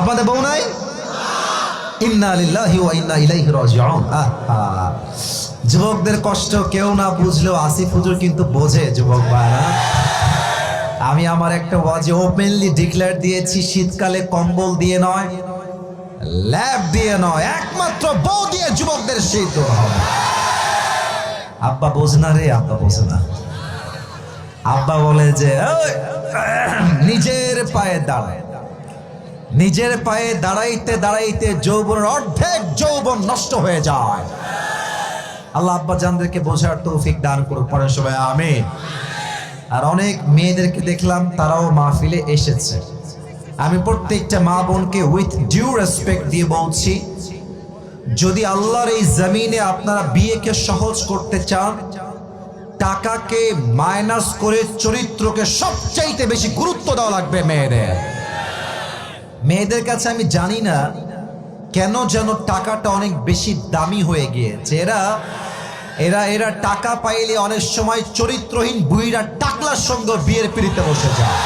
আপনাদের বউ নাই। যুবকদের কষ্ট কেউ না বুঝলেও আসিফ হুজুর কিন্তু বোঝে যুবক ভাইরা। আমি আমার একটা ওয়াজে ওপেনলি ডিক্লেয়ার দিয়েছি শীতকালে কম্বল দিয়ে নয় ল্যাব দিয়ে নয় একমাত্র বউ দিয়ে যুবকদের শীত হবে। আব্বা বোঝ না রে আব্বা বোঝে না। আব্বা বলে যে "ওই, নিজের পায়ে দাঁড়ায়। নিজের পায়ে দাঁড়াইতে দাঁড়াইতে যৌবনের অর্ধেক যৌবন নষ্ট হয়ে যায়। আল্লাহ আব্বা জানদেরকে বোঝার তৌফিক দান করুক পরে সবাই আমি আর অনেক মেয়েদেরকে দেখলাম, তারাও মাহফিলে এসেছে। আমি প্রত্যেকটা মা বোনকে উইথ ডিউ রেসপেক্ট দিয়ে বলছি, যদি আল্লাহর এই জমিনে আপনারা বিয়েকে সহজ করতে চান, টাকাকে মাইনাস করে চরিত্রকে সবচাইতে বেশি গুরুত্ব দেওয়া লাগবে মেয়েদের। মেয়েদের কাছে আমি জানি না কেন যেন টাকাটা অনেক বেশি দামি হয়ে গিয়েছে। এরা এরা এরা টাকা পাইলে অনেক সময় চরিত্রহীন বুড়িরা টাকলার সঙ্গে বিয়ের পিড়িতে বসে যায়।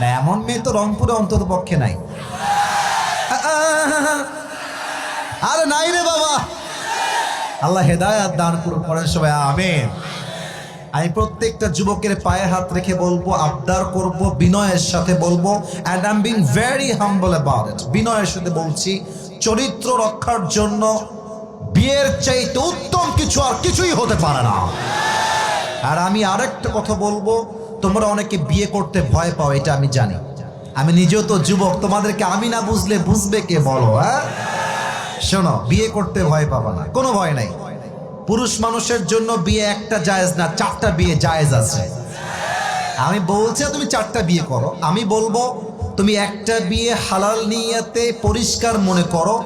না, এমন মেয়ে তো রংপুরে অন্তত পক্ষে নাই। আরে নাই রে বাবা। আল্লাহ হেদায়াত দান করুন পরের সবাই আমেন। আমি প্রত্যেকটা যুবকের পায়ে হাত রেখে বলব, আবদার করব, বিনয়ের সাথে বলব and I am being very humble about বিনয়ের সাথে বলছি, চরিত্র রক্ষার জন্য বিয়ের চাইতে উত্তম কিছু আর কিছুই হতে পারে না। আর আমি আরেকটা কথা বলব, তোমরা অনেকে বিয়ে করতে ভয় পাও, এটা আমি জানি। আমি নিজেও তো যুবক, তোমাদেরকে আমি না বুঝলে বুঝবে কে বলো হ্যাঁ? শোনো, বিয়ে করতে ভয় পাবা না, কোনো ভয় নাই। পুরুষ মানুষের জন্য বিয়ে একটা জায়েজ না, চারটা বিয়ে জায়েজ আছে। আমি বলছি, তুমি চারটা বিয়ে করো। আমি বলব, তুমি একটা বিয়ে হালাল নিয়াতে পরিষ্কার মনে করো।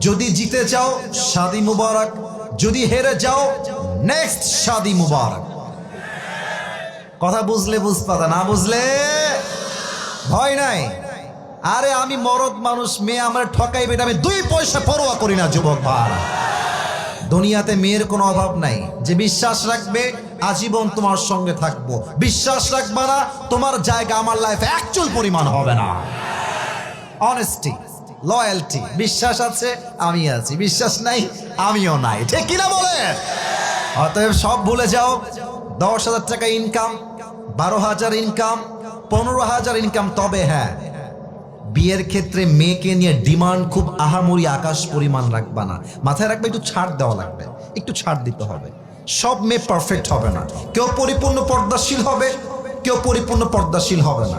যদি জিতে যাও শাদি মুবারক। যদি হেরে যাও নেক্সট শাদি মুবারক। কথা বুঝলে বুঝপাতা না বুঝলে? ভয় নাই। আরে আমি মরদ মানুষ, মেয়ে আমার ঠকাইবে আমি দুই পয়সা পরোয়া করি না, যুবক ভাই। দুনিয়াতে মেয়ের কোনো অভাব নাই। যে বিশ্বাস রাখবে, আজীবন তোমার সঙ্গে থাকব। বিশ্বাস রাখবা না, তোমার জায়গা আমার লাইফে অ্যাকচুয়াল পরিমাণ হবে না। অনেস্টি লয়্যালটি বিশ্বাস আছে, আমি আছি। বিশ্বাস নাই, আমিও নাই। ঠিক কিনা বলে? অতএব সব ভুলে যাও। দশ হাজার টাকা ইনকাম বারো হাজার ইনকাম পনেরো হাজার ইনকাম তবে হ্যাঁ। বিয়ের ক্ষেত্রে মেয়েকে নিয়ে ডিমান্ড খুব আহামরি আকাশ পরিমাণ রাখবা না। মাথায় রাখবে, একটু ছাড় দেওয়া লাগবে। একটু ছাড় দিতে হবে। সব মেয়ে পারফেক্ট হবে না। কেউ পরিপূর্ণ পর্দাশীল হবে, কেউ পরিপূর্ণ পর্দাশীল হবে না।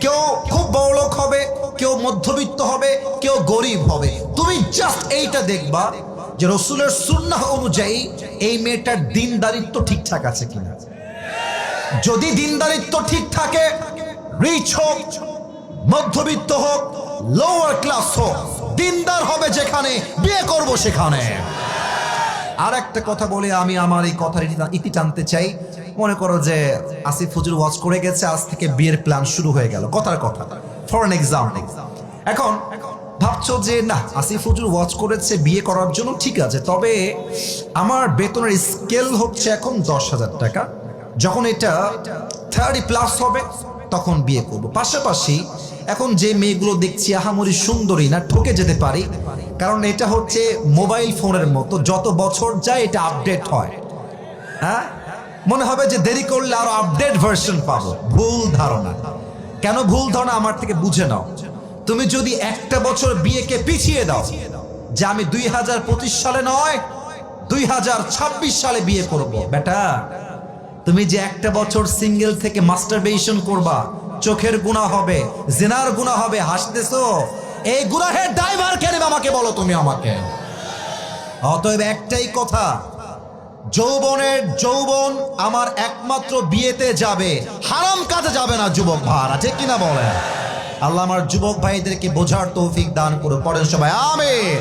কেউ খুব বড়লোক হবে, কেউ মধ্যবিত্ত হবে, কেউ গরিব হবে। তুমি জাস্ট এইটা দেখবা যে রসুলের সুন্নাহ অনুযায়ী এই মেয়েটার দিনদারিত্ব ঠিকঠাক আছে কিনা। যদি দিনদারিত্ব ঠিক থাকে রিচ হোক। মধ্যবিত্ত হোক লোয়ার ক্লাস হোক, দিনদার হবে যেখানে, বিয়ে করব সেখানে। আর একটা কথা বলে আমি আমার এই কথার ইতি- টানতে চাই। মনে করো যে আসিফ হুজুর ওয়াচ করে গেছে, আজ থেকে বিয়ের প্ল্যান শুরু হয়ে গেল। কথার কথা। ফর এন এক্সাম্পল এখন ভাবছ যে না, আসিফ হুজুর ওয়াচ করেছে, বিয়ে করার জন্য ঠিক আছে, তবে আমার বেতনের স্কেল হচ্ছে এখন দশ হাজার টাকা। যখন এটা থার্টি প্লাস হবে তখন বিয়ে করব। পাশাপাশি এখন যে মেয়েগুলো দেখছি, আহামরি সুন্দরী না, ঠকে যেতে পারি। কারণ এটা হচ্ছে মোবাইল ফোনের মতো, যত বছর যায় এটা আপডেট হয়। হ্যাঁ? মনে হবে যে দেরি করলে আরও আপডেট ভার্সন পাবো। ভুল ধারণা। কেন ভুল ধারণা আমার থেকে বুঝে নাও। তুমি যদি একটা বছর বিয়েকে পিছিয়ে দাও, যে আমি দুই হাজার পঁচিশ সালে নয়, দুই সালে বিয়ে করব। বেটা তুমি যে একটা বছর সিঙ্গেল থেকে মাস্টারবেশন করবা, চোখের গুণা হবে, জেনার গুণা হবে, হাসতেছো? এই গুনাহের ড্রাইভার কে নেবে আমাকে বলো তুমি আমাকে? অতএব একটাই কথা, যৌবনের যৌবন আমার একমাত্র বিয়েতে যাবে, হারাম কাজে যাবে না যুবক ভাড়া ঠিক কিনা বলে আল্লাহ আমার যুবক ভাইদেরকে বোঝার তৌফিক দান করো পরের সবাই আমের